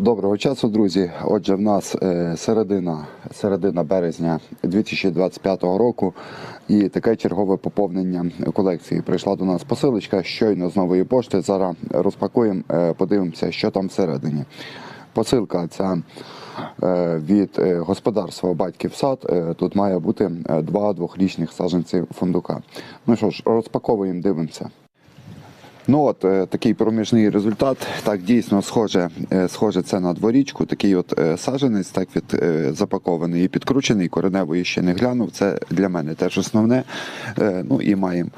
Доброго часу, друзі. Отже, в нас е, середина, середина березня 2025 року і таке чергове поповнення колекції. Прийшла до нас посилочка щойно з нової пошти. Зараз розпакуємо, е, подивимося, що там всередині. Посилка ця е, від господарства Батьків сад. Тут має бути два двохрічних саджанців фундука. Ну що ж, розпаковуємо, дивимося. Ну от е, такий проміжний результат. Так дійсно схоже, е, схоже це на дворічку. Такий от е, саджанець, так від запакований і підкручений. Кореневої ще не глянув. Це для мене теж основне. Ну і маємо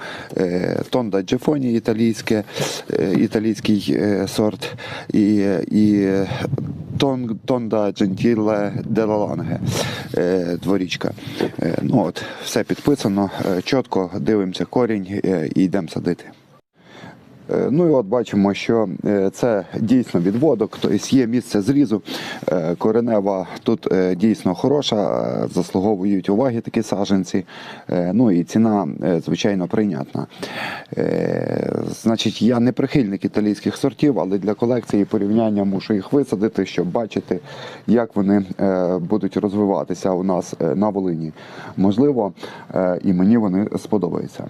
Тонда Джефоні, італійське, італійський сорт, і, і Тон, Тонда Джентіле Делаланге дворічка. Ну от, все підписано. Чітко дивимося корінь і йдемо садити. Е, Ну і от бачимо, що е, це дійсно відводок, тобто є місце зрізу. Е, Коренева тут дійсно хороша, заслуговують уваги такі саджанці. Е, Ну і ціна, звичайно, прийнятна. Значить, я не прихильник італійських сортів, але для колекції порівняння мушу їх висадити, щоб бачити, як вони будуть розвиватися у нас на Волині. Можливо, і мені вони сподобаються.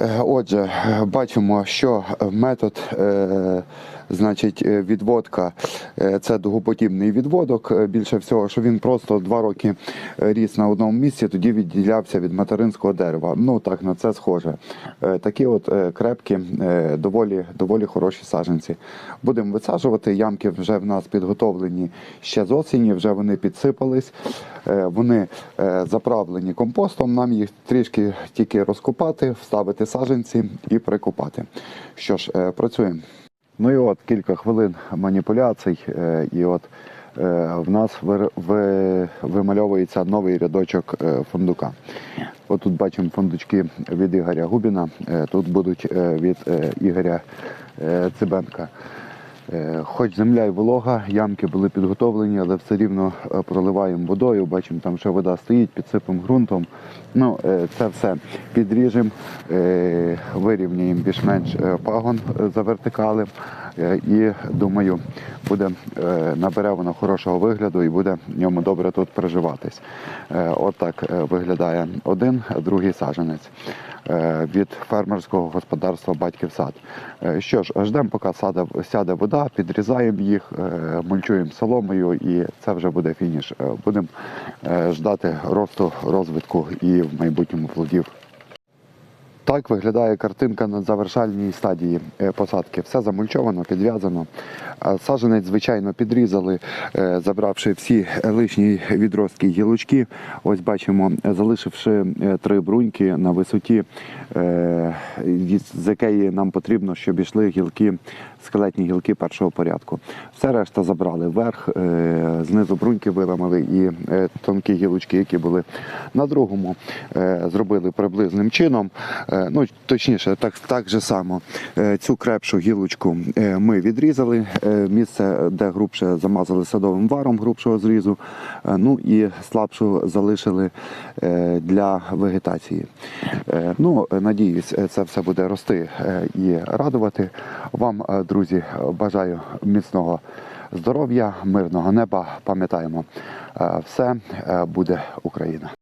Е, Отже, е, бачимо, що метод, е, значить, е, відводка е, це дугоподібний відводок. Е, Більше всього, що він просто два роки ріс на одному місці, тоді відділявся від материнського дерева. Ну так на це схоже. Такі от крепкі, доволі, доволі хороші саджанці. Будемо висаджувати. Ямки вже в нас підготовлені ще з осені, вже вони підсипались. Вони заправлені компостом. Нам їх трішки тільки розкопати, вставити саджанці і прикопати. Що ж, працюємо. Ну і от кілька хвилин маніпуляцій, е, і от е, в нас вимальовується новий рядочок е, фундука. От тут бачимо фундучки від Ігоря Губіна, тут будуть від Ігоря Цибенка. Е, Хоч земля і волога, ямки були підготовлені, але все рівно е, проливаємо водою. Бачимо, там ще вода стоїть, підсипемо ґрунтом. Ну, е, це все підріжемо, вирівняємо більш-менш пагон завертикалим. Е, І думаю, буде набере воно хорошого вигляду і буде в ньому добре тут проживатись. От так виглядає один, другий саджанець від фермерського господарства Батьків сад. Е, Що ж, ждемо, поки сада, сяде вода, підрізаємо їх, е, мульчуємо соломою, і це вже буде фініш. Е, Будемо е, ждати росту, розвитку і в майбутньому плодів. Так виглядає картинка на завершальній стадії е, посадки. Все замульчовано, підв'язано. А Саджанець, звичайно, підрізали, е, забравши всі лишні відростки гілочки. Ось бачимо, залишивши е, три бруньки на висоті, з якої нам потрібно, щоб йшли гілки, скелетні гілки першого порядку. Все решта забрали вверх, знизу бруньки виламали і тонкі гілочки, які були на другому, зробили приблизним чином. Е, Ну, точніше, так, так же само е, цю крепшу гілочку е, ми відрізали. Місце, де грубше замазали садовим варом грубшого зрізу. Ну і слабшу залишили для вегетації. Ну, надіюсь, це все буде рости і радувати. Вам, друзі, бажаю міцного здоров'я, мирного неба. Пам'ятаємо, все буде Україна.